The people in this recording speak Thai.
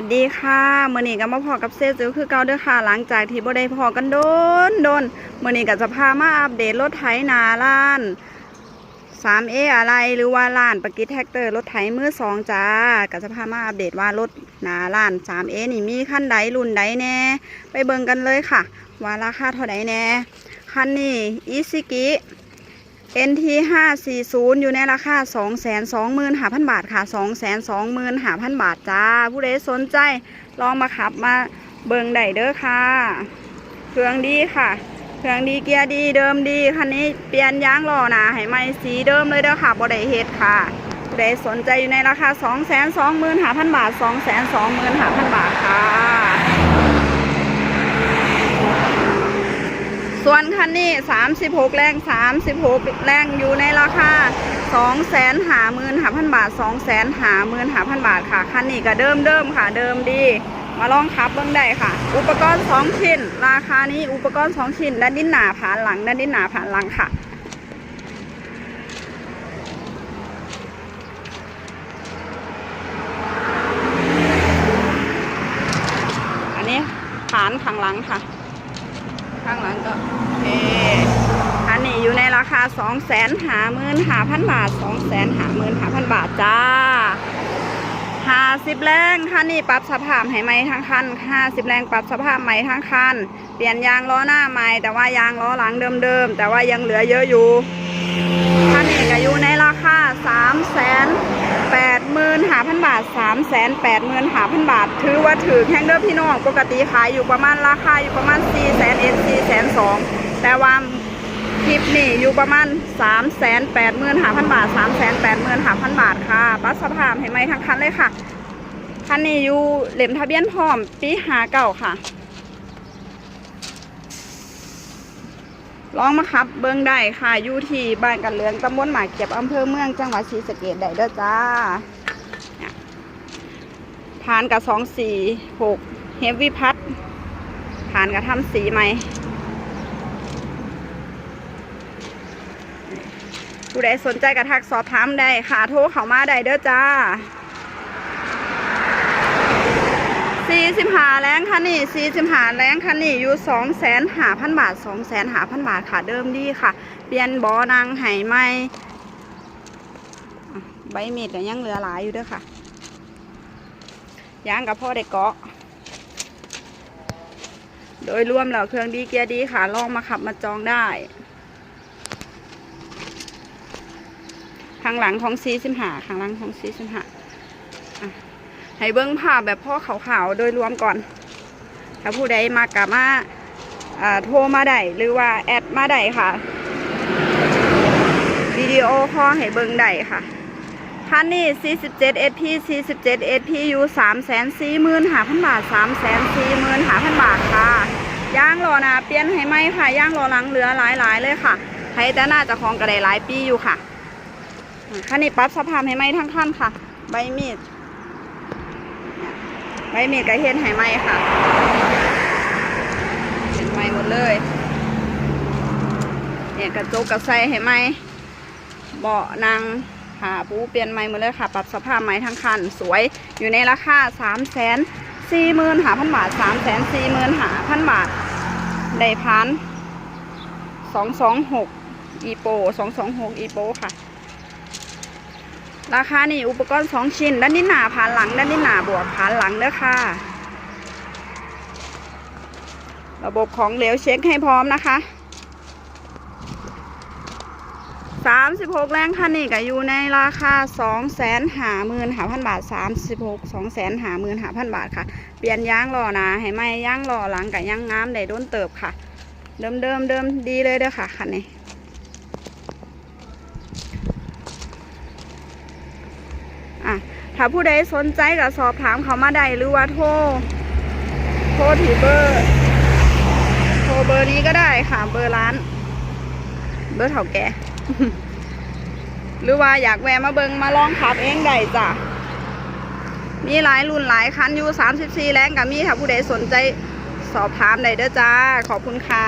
วัสดีค่ะมื่อนี้ก็มาพอกับเซลล์จิวคือเก่าเด้อค่ะ หลังจากที่บ่ได้พอกันโดนโดนมื่อนี้ก็จะพามาอัปเดตรถไถนาล้าน 3A อะไรหรือว่าล้านปกิแท็กเตอร์รถไถมือสองจ้าก็จะพามาอัปเดตว่ารถนาล้าน 3A นี่มีขั้นใดรุ่นใดแน่ ไปเบิ่งกันเลยค่ะ ว่าราคาเท่าใดแน่คันนี้อิซิกิ NT 540 อยู่ในราคา 225,000 บาทค่ะ 225,000 บาทจ้า ผู้ใดสนใจลองมาขับมาเบิงได้เด้อค่ะ เครื่องดีค่ะ เครื่องดีเกียร์ดีเดิมดี คันนี้เปลี่ยนยางหล้อหนาให้ใหม่สีเดิมเลยเด้อค่ะบ่ได้เฮ็ดค่ะผู้ใดสนใจอยู่ในราคา 225,000 บาท 225,000 บาทค่ะ ส่วนคันนี้ 36 แรง 36 แรงอยู่ในราคา2 5 0 0 0 0 5,000 บาท 2 5 0 0 0 0 5,000 บาทค่ะ คันนี้ก็เดิมเดิมค่ะ เดิมดี มาลองขับเบิ่งได้ค่ะ อุปกรณ์ 2 ชิ้น ราคานี้อุปกรณ์ 2 ชิ้น ด้านดินหนาผ่านหลัง ด้านดินหนาผ่านหลังค่ะอันนี้ผ่านข้างหลังค่ะ ข้างหลังก็เออันนี้อยู่ในราคา2 5 5 0 0 0 บาท 2 5 5 0 0 0 บาทจ้า50แรงคันนี้ปรับสภาพให้ใหม่ทั้งคัน50แรงปรับสภาพใหม่ทั้งคัน เปลี่ยนยางล้อหน้าใหม่ แต่ว่ายางล้อหลังเดิมๆ แต่ว่ายังเหลือเยอะอยู่คันนี้ก็อยู่ในราคา3 8 5 0 0 0บาท3 8 5 0 0 0บาท ถือว่าถือแข่งเด้อพี่น้อง ปกติขายอยู่ประมาณราคาอยู่ประมาณ4 0 0 0 0 4 4 0 0 0แต่ว่าคลิปนี่อยู่ประมาณ3 8 5 0 0 0บาท3 8 5 0 0 0บาทค่ะปัดสภาพให้ไหมทั้งคันเลยค่ะ คันนี้อยู่เหล่มทะเบียนพร้อมปีหาเก่าค่ะลองมาขับ เบิ้งได้ค่ะอยู่ที่บ้านกันเหลืองตำบลหมาเก็บอำเภอเมืองจังหวัดศรีสะเกษได้เด้อจ้าเนี่านกับสองสี่หกเฮฟวี่พัดทานกับทำสีใหม่ ผู้ใดสนใจกระทักสอบถามได้ค่ะโทรเข้ามาได้เด้อจ้าสี่สิบหาแรงคันนี่สี่สิบหาแรงคันนี่อยู่สองแสนหาพันบาทสองแสนหาพันบาทค่ะเดิมดีค่ะ เปลี่ยนบอนางไหไม่ใบเมีดก็ยังเหลือหลายอยู่เด้วยค่ะย่างกับพ่อได้เกาะ โดยรวมแล้วเครื่องดีเกียร์ดีค่ะ ลองมาขับมาจองได้ ข้างหลังของซีสิบหาข้างหลังของซีสิบหาให้เบิ้งภาพแบบพ่อขาวๆโดยรวมก่อน ถ้าผู้ใดมากะมาโทรมาได้หรือว่าแอดมาได้ค่ะวิดีโอคอลให้เบิ้งได้ค่ะคันนี้ 47 SP 47 SP อยู่3 4 0 0 0 0 5,000 บาท 3 4 0 0 0 0 5,000 บาทค่ะย่างรอหนาเปลี่ยนให้ไหมค่ะย่างรอหลังเหลือหลายๆเลยค่ะให้แต่น่าจะของกระไดหลายปีอยู่ค่ะ คันนี้ปรับสภาพให้ไหมทั้งคันค่ะ ใบมีดใบมีดกระเฮ็ดไหไหมค่ะเห็นไหมหมดเลยเนี่ยกระจกกระใสไหไหมเบาะนางขาปูเปลี่ยนใหมหมดเลยค่ะ ปรับสภาพใหม่ทั้งคัน สวยอยู่ในราคา3 4 0 0 0 0หมื่นหาพันบาท3 4 0 0 0 0หมื่นหาพันบาทได้พัน226อีโป226อีโปค่ะ ราคานี่อุปกรณ์สองชิ้น ด้านนี้หนาผ่านหลัง ด้านนี้หนาบวกผ่านหลังเด้อค่ะ ระบบของเหลวเช็คให้พร้อมนะคะ36แรงคันนี่ก็อยู่ในราคา2 5 0 0 0 0 5 0 0บาท36 2 5 0 0 0 5 0 0บาทค่ะ เปลี่ยนยางล้อนาให้ไหมยางล้อหลังกับยางงามได้โดนเติบค่ะ เดิมเดิมเดิมดีเลยเด้อค่ะคันนี้ อะถ้าผู้ใดสนใจก็สอบถามเขามาได้หรือว่าโทรโทรถือเบอร์ โทรเบอร์นี้ก็ได้ค่ะเบอร์ร้าน เบอร์เถ่าแก่หรือว่าอยากแวะมาเบิงมาลองขับเองได้จ้ะมีหลายรุ่นหลายคันอยู่34แรงกับมีถ้าผู้ใดสนใจสอบถามได้เด้อจ้า ขอบคุณค่ะ